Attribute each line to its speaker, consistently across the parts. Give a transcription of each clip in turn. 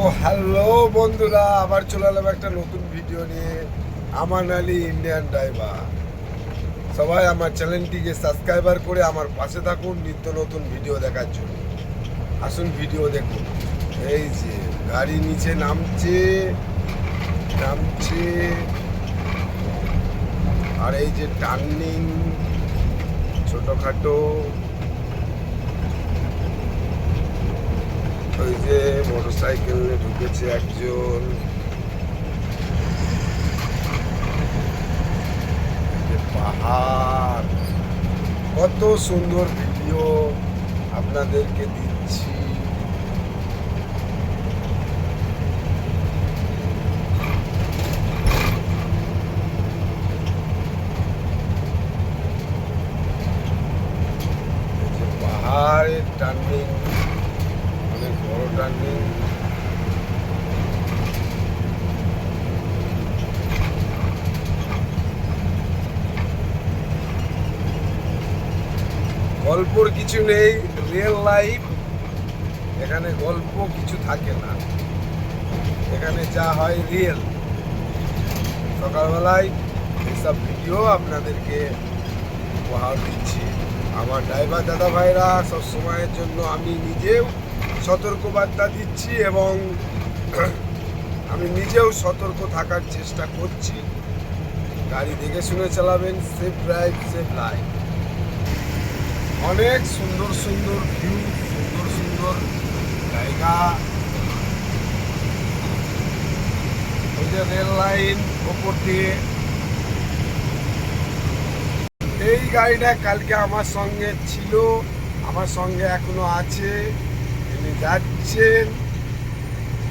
Speaker 1: তো হ্যালো বন্ধুরা, আবার চলে এলাম একটা নতুন ভিডিও নিয়ে। আমান আলী ইন্ডিয়ান ড্রাইভার সবাই আমার চ্যানেলটিকে সাবস্ক্রাইবার করে আমার পাশে থাকুন, নিত্য নতুন ভিডিও দেখার জন্য। আসুন ভিডিও দেখুন। এই যে, গাড়ি নিচে নামছে নামছে। আর এই যে টার্নিং ছোটখাটো ওই যে সাইকেল ঢুকেছে একজন। পাহাড়। কত সুন্দর ভিডিও আপনাদেরকে দিচ্ছি। পাহাড়ের টার্নিং অনেক বড় টার্নিং গল্পর কিছু নেই রিয়েল লাইফ এখানে গল্প কিছু থাকে না। এখানে যা হয় রিয়েল সকালবেলায় এইসব ভিডিও আপনাদেরকে উপহার দিচ্ছি। আমার ড্রাইভার দাদা ভাইরা সব সময়ের জন্য আমি নিজেও সতর্কবার্তা দিচ্ছি এবং আমি নিজেও সতর্ক থাকার চেষ্টা করছি। গাড়ি দেখে শুনে চালাবেন। সেফ ড্রাইভ সেফ লাইফ অনেক সুন্দর সুন্দর ভিউ সুন্দর সুন্দর জায়গা। ওই যে রেল লাইন ওপর দিয়ে। এই গাড়িটা কালকে আমার সঙ্গে ছিল, আমার সঙ্গে এখনও আছে। তিনি যাচ্ছেন।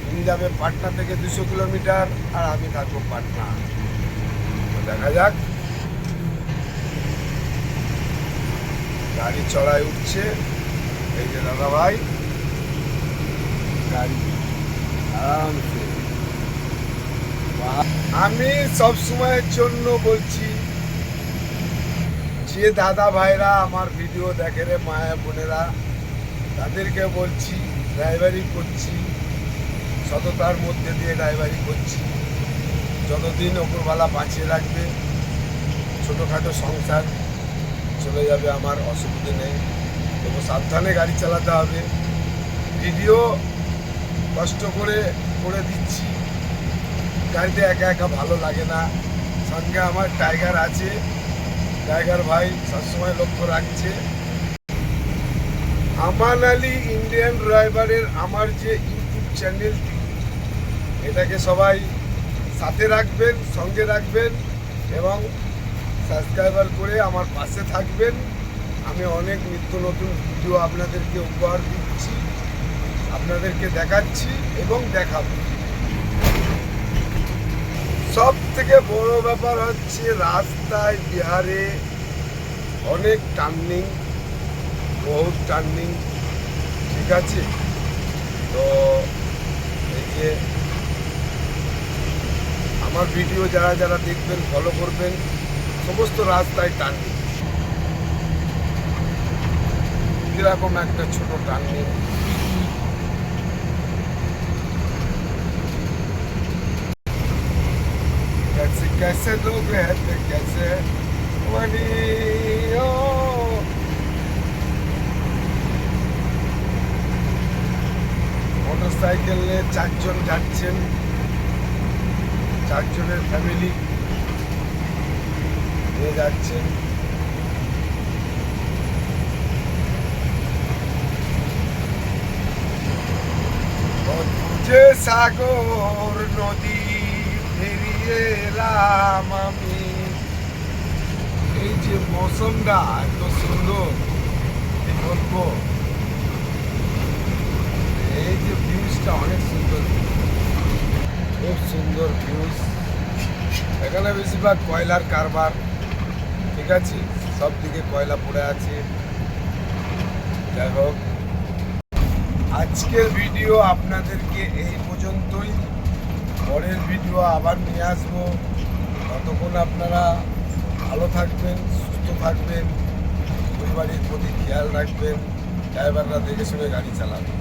Speaker 1: তিনি যাবে পাটনা থেকে দুশো কিলোমিটার, আর আমি থাকব পাটনা। দেখা যাক। গাড়ি চড়াই উঠছে। এই যে দাদা ভাই, গাড়ি। আমি সব সময়ের জন্য বলছি, যে দাদা ভাইরা আমার ভিডিও দেখে রে মায়া বোনেরা, তাদেরকে বলছি, ড্রাইভারি করছি, সততার মধ্যে দিয়ে ড্রাইভারি করছি। যতদিন ওপরওয়ালা বাঁচিয়ে রাখবে, ছোটোখাটো সংসার চলে যাবে, আমার অসুবিধে নেই। তবু সাবধানে গাড়ি চালাতে হবে। ভিডিও কষ্ট করে করে দিচ্ছি। গাড়িতে একা একা ভালো লাগে না। সঙ্গে আমার টাইগার আছে। টাইগার ভাই সবসময় লক্ষ্য রাখছে। আমান আলী ইন্ডিয়ান ড্রাইভারের আমার যে ইউটিউব চ্যানেল এটাকে সবাই সাথে রাখবেন, সঙ্গে রাখবেন এবং সাবস্ক্রাইবার করে আমার পাশে থাকবেন। আমি অনেক নিত্য নতুন ভিডিও আপনাদেরকে উপহার দিচ্ছি, আপনাদেরকে দেখাচ্ছি এবং দেখাবো। সব থেকে বড় ব্যাপার হচ্ছে রাস্তায় বিহারে অনেক টার্নিং বহুত টার্নিং ঠিক আছে? তো এই যে আমার ভিডিও যারা যারা দেখবেন ফলো করবেন সমস্ত রাস্তায় টার্নিং এরকম একটা ছোট টার্নিং कैसे कैसे लोग रहते कैसे वनी ओ মোটর সাইকেলে চারজন যাচ্ছেন চারজনের ফ্যামিলি নিয়ে যাচ্ছেন যে সাগর নদী পেরিয়ে এলাম আমি। এই যে মৌসুমটা এত সুন্দর, কি বলব? এই যে ভিউজটা অনেক সুন্দর। খুব সুন্দর ভিউজ এখানে বেশিরভাগ কয়লার কারবার। ঠিক আছে, সব দিকে কয়লা পড়ে আছে। যাই হোক, আজকের ভিডিও আপনাদেরকে এই পর্যন্তই। পরের ভিডিও আবার নিয়ে আসব। ততক্ষণ আপনারা ভালো থাকবেন, সুস্থ থাকবেন। পরিবারের প্রতি খেয়াল রাখবেন, ড্রাইভাররা দেখে শুনে গাড়ি চালাবেন।